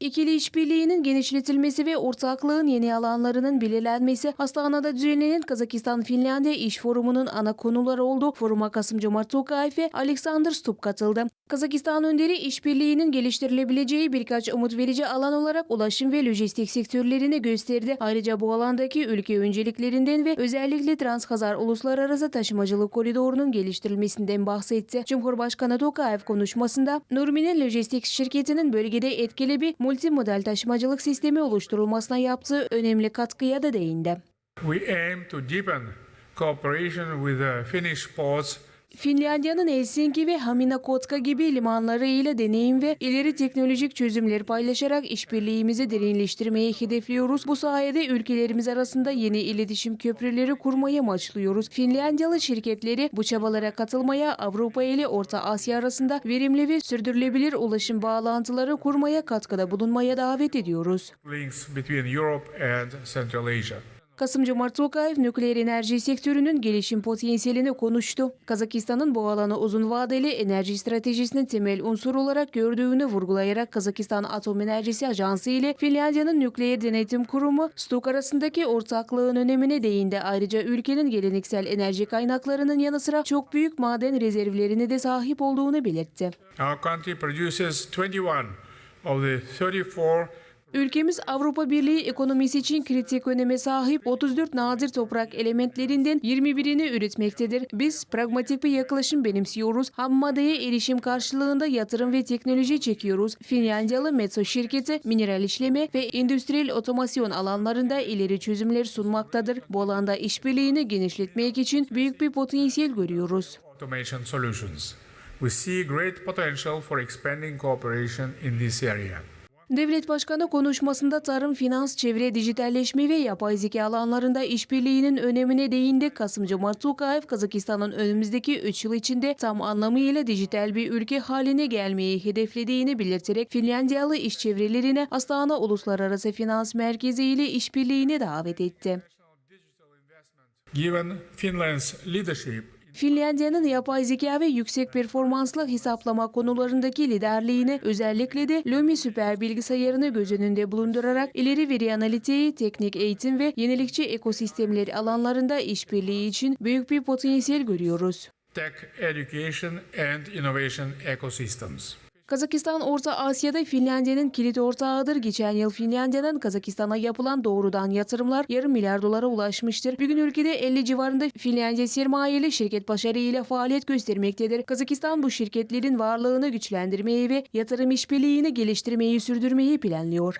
İkili işbirliğinin genişletilmesi ve ortaklığın yeni alanlarının belirlenmesi Astana'da düzenlenen Kazakistan-Finlandiya İş Forumu'nun ana konuları oldu. Foruma Kasım-Cumart Tokayev ve Alexander Stubb katıldı. Kazakistan önderi işbirliğinin geliştirilebileceği birkaç umut verici alan olarak ulaşım ve lojistik sektörlerini gösterdi. Ayrıca bu alandaki ülke önceliklerinden ve özellikle Transkazar Uluslararası Taşımacılık Koridoru'nun geliştirilmesinden bahsetti. Cumhurbaşkanı Tokayev konuşmasında Nurmi'nin lojistik şirketinin bölgede etkili bir multimodal taşımacılık sistemi oluşturulmasına yaptığı önemli katkıya da değindi. We aim to deepen cooperation with the Finnish ports Finlandiya'nın Helsinki ve Hamina Kotka gibi limanları ile deneyim ve ileri teknolojik çözümleri paylaşarak işbirliğimizi derinleştirmeyi hedefliyoruz. Bu sayede ülkelerimiz arasında yeni iletişim köprüleri kurmayı amaçlıyoruz. Finlandiyalı şirketleri bu çabalara katılmaya, Avrupa ile Orta Asya arasında verimli ve sürdürülebilir ulaşım bağlantıları kurmaya katkıda bulunmaya davet ediyoruz. links between Europe and Central Asia. Kasım-Cumart Tokayev nükleer enerji sektörünün gelişim potansiyelini konuştu. Kazakistan'ın bu alanı uzun vadeli enerji stratejisinin temel unsur olarak gördüğünü vurgulayarak Kazakistan Atom Enerjisi Ajansı ile Finlandiya'nın Nükleer Denetim Kurumu STOK arasındaki ortaklığın önemine değindi. Ayrıca ülkenin geleneksel enerji kaynaklarının yanı sıra çok büyük maden rezervlerine de sahip olduğunu belirtti. Our country produces 21 of the 34 Ülkemiz Avrupa Birliği ekonomisi için kritik öneme sahip 34 nadir toprak elementlerinden 21'ini üretmektedir. Biz pragmatik bir yaklaşım benimsiyoruz. Ham maddeye erişim karşılığında yatırım ve teknoloji çekiyoruz. Finlandiyalı Metso şirketi mineral işleme ve endüstriyel otomasyon alanlarında ileri çözümler sunmaktadır. Bu alanda işbirliğini genişletmek için büyük bir potansiyel görüyoruz. automation solutions. We see great potential for expanding cooperation in this area. Devlet Başkanı konuşmasında tarım, finans, çevre, dijitalleşme ve yapay zeka alanlarında işbirliğinin önemine değindi. Kasım-Cumart Tokayev, Kazakistan'ın önümüzdeki 3 yıl içinde tam anlamıyla dijital bir ülke haline gelmeyi hedeflediğini belirterek Finlandiyalı iş çevrelerine Astana Uluslararası Finans Merkezi ile işbirliğine davet etti. Given Finland's leadership Finlandiya'nın yapay zeka ve yüksek performanslı hesaplama konularındaki liderliğini özellikle de Lumi süper bilgisayarını göz önünde bulundurarak ileri veri analitiği, teknik eğitim ve yenilikçi ekosistemleri alanlarında işbirliği için büyük bir potansiyel görüyoruz. tech education and innovation ecosystems. Kazakistan Orta Asya'da Finlandiya'nın kilit ortağıdır. Geçen yıl Finlandiya'dan Kazakistan'a yapılan doğrudan yatırımlar yarım milyar dolara ulaşmıştır. Bugün ülkede 50 civarında Finlandiya sermayeli şirket başarıyla faaliyet göstermektedir. Kazakistan bu şirketlerin varlığını güçlendirmeyi ve yatırım işbirliğini geliştirmeyi sürdürmeyi planlıyor.